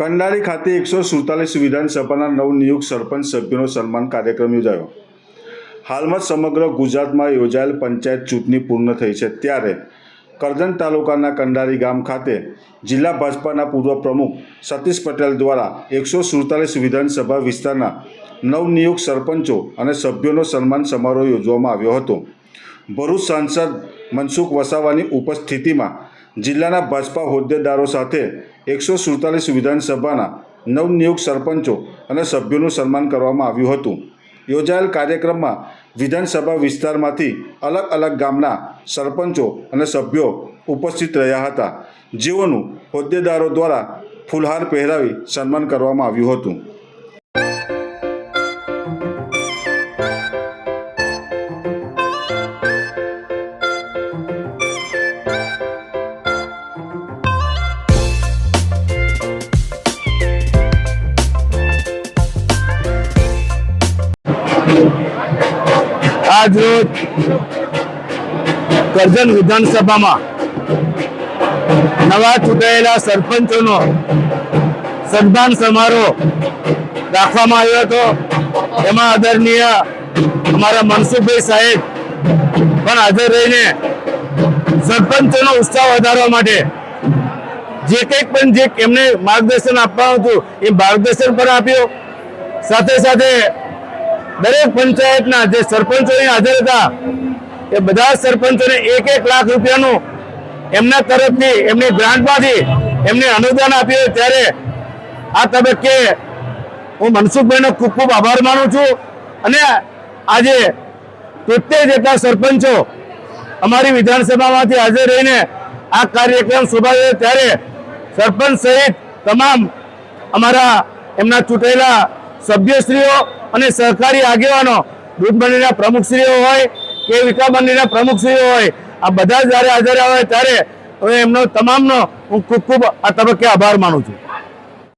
કંડારી ખાતે એકસો સુડતાલીસ વિધાનસભાના નવનિયુક્ત સરપંચ સભ્યોનો સન્માન કાર્યક્રમ યોજાયો. હાલમાં સમગ્ર ગુજરાતમાં યોજાયેલ પંચાયત ચૂંટણી પૂર્ણ થઈ છે. ત્યારે કરજણ તાલુકાના કંડારી ગામ ખાતે જિલ્લા ભાજપાના પૂર્વ પ્રમુખ સતીશ પટેલ દ્વારા એકસો સુડતાલીસ વિધાનસભા વિસ્તારના નવનિયુક્ત સરપંચો અને સભ્યોનો સન્માન સમારોહ યોજવામાં આવ્યો હતો. ભરૂચ સાંસદ મનસુખ વસાવાની ઉપસ્થિતિમાં જિલ્લાના ભાજપા હોદ્દેદારો સાથે એકસો સુડતાલીસ વિધાનસભાના નવનિયુક્ત સરપંચો અને સભ્યોનું સન્માન કરવામાં આવ્યું હતું. યોજાયેલ કાર્યક્રમમાં વિધાનસભા વિસ્તારમાંથી અલગ અલગ ગામના સરપંચો અને સભ્યો ઉપસ્થિત રહ્યા હતા. જેઓનું હોદ્દેદારો દ્વારા ફૂલહાર પહેરાવી સન્માન કરવામાં આવ્યું હતું. આજ રોજ કરજણ વિધાનસભામાં નવા ચૂંટાયેલા સરપંચોનો સન્માન સમારોહ રાખવામાં આવ્યો હતો. એમાં આદરણીય અમારા મનસુખભાઈ સાહેબ પણ હાજર રહીને સરપંચોનો ઉત્સાહ વધારવા માટે જે કંઈક પણ જે એમને માર્ગદર્શન આપવાનું હતું એ માર્ગદર્શન પણ આપ્યું. સાથે સાથે દરેક પંચાયતના જે સરપંચો હાજર હતા, એ બધા સરપંચોને એક એક લાખ રૂપિયાનું એમના તરફથી, એમની ગ્રાન્ટમાંથી એમને અનુદાન આપ્યું. ત્યારે આ તબક્કે હું મનસુખભાઈનો ખૂબ ખૂબ આભાર માનું છું. અને આજે તોતેર જેટલા સરપંચો અમારી વિધાનસભામાંથી હાજર રહીને આ કાર્યક્રમ શોભાયો ત્યારે સરપંચ સહિત તમામ અમારા એમના ચૂંટાયેલા સભ્યશ્રીઓ અને સહકારી આગેવાનો દૂધ મંડળીના પ્રમુખશ્રીઓ હોય કે વિકા મંડળીના પ્રમુખશ્રીઓ હોય, આ બધા જ્યારે હાજર આવે ત્યારે એમનો તમામનો હું ખૂબ ખૂબ આ તબક્કે આભાર માનું છું.